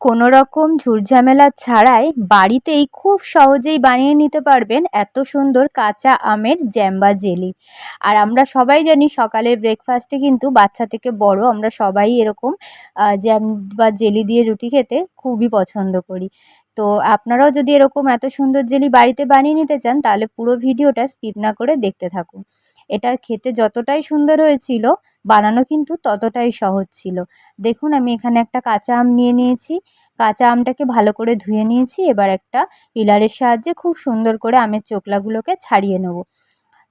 কোনো রকম ঝুটঝামেলা ছাড়াই বাড়িতেই খুব সহজেই বানিয়ে নিতে পারবেন এত সুন্দর কাঁচা আমের জ্যাম বা জেলি। আর আমরা সবাই জানি সকালের ব্রেকফাস্টে কিন্তু বাচ্চা থেকে বড় আমরা সবাই এরকম জ্যাম বা জেলি দিয়ে রুটি খেতে খুবই পছন্দ করি। তো আপনারাও যদি এরকম এত সুন্দর জেলি বাড়িতে বানিয়ে নিতে চান তাহলে পুরো ভিডিওটা স্কিপ না করে দেখতে থাকুন। এটা খেতে যতটাই সুন্দর হয়েছিল, বানানো কিন্তু ততটাই সহজ ছিল। দেখুন, আমি এখানে একটা কাঁচা আম নিয়ে নিয়েছি। কাঁচা আমটাকে ভালো করে ধুয়ে নিয়েছি। এবার একটা পিলারের সাহায্যে খুব সুন্দর করে আমের চোকলাগুলোকে ছাড়িয়ে নেব।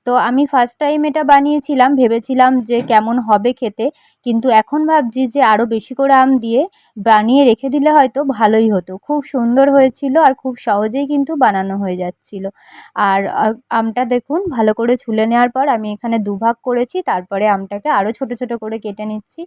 তো আমি ফার্স্ট টাইম এটা বানিয়েছিলাম, ভেবেছিলাম যে কেমন হবে খেতে, কিন্তু এখন ভাবছি যে আরও বেশি করে আম দিয়ে বানিয়ে রেখে দিলে হয়তো ভালোই হতো। খুব সুন্দর হয়েছিল আর খুব সহজেই কিন্তু বানানো হয়ে যাচ্ছিল। আর আমটা দেখুন, ভালো করে ছুলে নেওয়ার পর আমি এখানে দুভাগ করেছি, তারপরে আমটাকে আরও ছোট ছোট করে কেটে নিচ্ছি।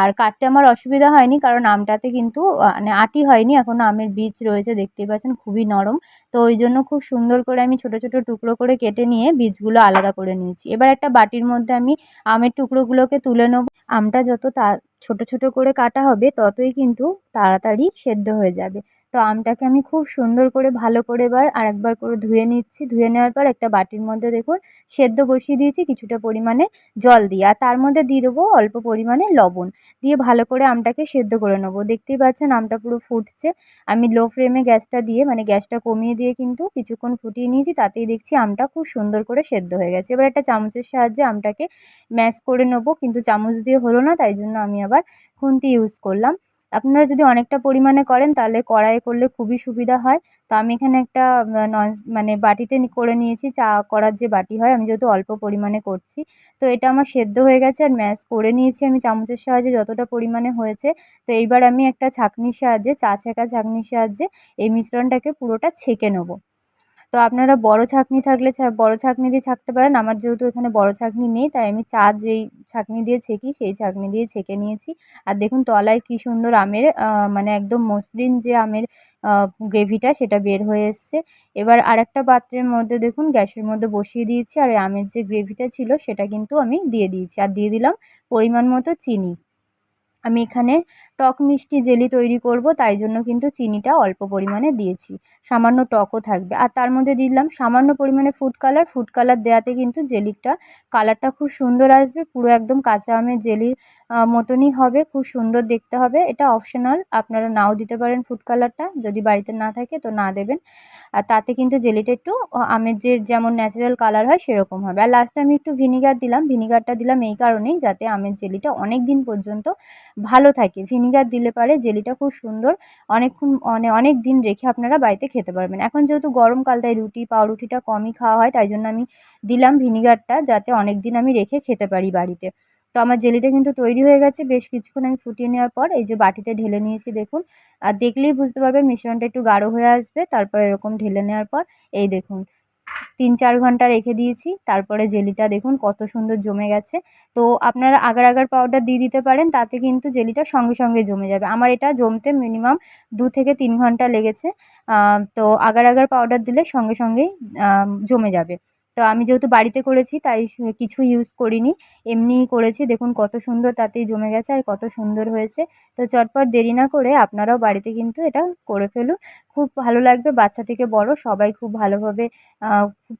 আর কাটতে আমার অসুবিধা হয়নি, কারণ আমটাতে কিন্তু মানে আটি হয়নি এখনও আমের বীজ রয়েছে, দেখতেই পাচ্ছেন, খুবই নরম। তো ওই জন্য খুব সুন্দর করে আমি ছোট ছোট টুকরো করে কেটে নিয়ে বীজগুলো আলাদা করে নিয়েছি। এবার একটা বাটির মধ্যে আমি আমের টুকরোগুলোকে তুলে নেব। আমটা যত তা ছোট ছোট করে কাটা হবে ততই কিন্তু তাড়াতাড়ি সেদ্ধ হয়ে যাবে। তো আমটাকে আমি খুব সুন্দর করে ভালো করে এবার আরেকবার করে ধুয়ে নিচ্ছি। ধুয়ে নেওয়ার পর একটা বাটির মধ্যে দেখুন সেদ্ধ বসিয়ে দিয়েছি কিছুটা পরিমাণে জল দিয়ে। আর তার মধ্যে দিয়ে দেবো অল্প পরিমাণে লবণ। দিয়ে ভালো করে আমটাকে সেদ্ধ করে নেব। দেখতেই পাচ্ছেন আমটা পুরো ফুটছে। আমি লো ফ্লেমে গ্যাসটা দিয়ে মানে গ্যাসটা কমিয়ে দিয়ে কিন্তু কিছুক্ষণ ফুটিয়ে নিয়েছি। তাতেই দেখছি আমটা খুব সুন্দর করে সেদ্ধ হয়ে গেছে। এবার একটা চামচের সাহায্যে আমটাকে ম্যাশ করে নেব। কিন্তু চামচ দিয়ে হলো না, তাই জন্য আমি আবার খুন্তি ইউজ করলাম। আপনারা যদি অনেকটা পরিমাণে করেন, তাহলে কড়াইয়ে করলে খুবই সুবিধা হয়। তো আমি এখানে একটা নন মানে বাটিতে করে নিয়েছি। চা করার যে বাটি হয়, আমি যেহেতু অল্প পরিমাণে করছি, তো এটা আমার সেদ্ধ হয়ে গেছে আর ম্যাশ করে নিয়েছি আমি চামচের সাহায্যে যতটা পরিমাণে হয়েছে। তো এইবার আমি একটা ছাঁকনির সাহায্যে, চা ছেঁকা ছাঁকনির সাহায্যে এই মিশ্রণটাকে পুরোটা ছেঁকে নেব। তো আপনারা বড় ছাঁকনি থাকলে বড় ছাঁকনি দিয়ে ছাঁকতে পারেন। আমার যেহেতু এখানে বড় ছাঁকনি নেই, তাই আমি চা যেই ছাঁকনি দিয়ে ছেঁকি, সেই ছাঁকনি দিয়ে ছেঁকে নিয়েছি। আর দেখুন তলায় কী সুন্দর আমের মানে একদম মসৃণ যে আমের গ্রেভিটা, সেটা বের হয়ে এসছে। এবার আরেকটা পাত্রের মধ্যে দেখুন গ্যাসের মধ্যে বসিয়ে দিয়েছি, আর আমের যে গ্রেভিটা ছিল, সেটা কিন্তু আমি দিয়ে দিয়েছি। আর দিয়ে দিলাম পরিমাণ মতো চিনি। আমি এখানে টক মিষ্টি জেলি তৈরি করব, তাই জন্য কিন্তু চিনিটা অল্প পরিমাণে দিয়েছি। সামান্য টকও থাকবে। আর তার মধ্যে দিলাম সামান্য পরিমাণে ফুড কালার ফুড কালার দেওয়াতে কিন্তু জেলিটা কালারটা খুব সুন্দর আসবে। পুরো একদম কাঁচা আমের জেলির মতনই হবে। খুব সুন্দর দেখতে হবে। এটা অপশনাল আপনারা নাও দিতে পারেন ফুড কালারটা যদি বাড়িতে না থাকে তো না দেবেন। আর তাতে কিন্তু জেলিটা একটু আমের যে যেমন ন্যাচারাল কালার হয় সেরকম হবে। আর লাস্টে আমি একটু ভিনিগার দিলাম। ভিনিগারটা দিলাম এই কারণেই যাতে আমের জেলিটা অনেক দিন পর্যন্ত ভালো থাকে। ভিনিগার দিলে পারে, জেলিটা খুব সুন্দর। অনেকক্ষণ মানে অনেক দিন রেখে আপনারা বাড়িতে খেতে পারবেন। এখন যেহেতু গরমকাল তাই রুটি, পাউরুটিটা কমই খাওয়া হয়, তাই জন্য আমি দিলাম ভিনিগারটা, যাতে অনেক দিন আমি রেখে খেতে পারি বাড়িতে। তো আমার জেলিটা কিন্তু তৈরি হয়ে গেছে। বেশ কিছুক্ষণ আমি ফুটিয়ে নেওয়ার পর এই যে বাটিতে ঢেলে নিয়েছি, দেখুন। আর দেখলেই বুঝতে পারবেন, মিশ্রণটা একটু গাঢ় হয়ে আসবে, তারপর এরকম ঢেলে নেওয়ার পর, এই দেখুন। তিন চার ঘণ্টা রেখে দিয়েছি। তারপরে জেলিটা দেখুন কত সুন্দর জমে গেছে। তো আপনারা আগার আগার পাউডার দিয়ে দিতে পারেন, তাতে কিন্তু জেলিটা সঙ্গে সঙ্গে জমে যাবে। আমার এটা জমতে মিনিমাম দু থেকে তিন ঘণ্টা লেগেছে। তো আগার আগার পাউডার দিলে সঙ্গে সঙ্গেই জমে যাবে। তো আমি যেহেতু বাড়িতে করেছি, তাই কিছু ইউজ করিনি। এমনিই করেছি। দেখুন কত সুন্দর তাতেই জমে গেছে আর কত সুন্দর হয়েছে। তো চটপট দেরি না করে আপনারাও বাড়িতে কিন্তু এটা করে ফেলুন। খুব ভালো লাগবে, বাচ্চা থেকে বড়, সবাই খুব ভালোভাবে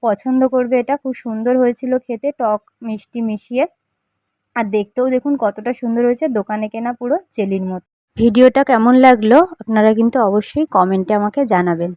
পছন্দ করবে এটা। খুব সুন্দর হয়েছিল খেতে, টক মিষ্টি মিশিয়ে। আর দেখতেও দেখুন কতটা সুন্দর হয়েছে, দোকানে কেনা পুরো জেলির মতো। ভিডিওটা কেমন লাগল, আপনারা কিন্তু অবশ্যই কমেন্টে আমাকে জানাবেন।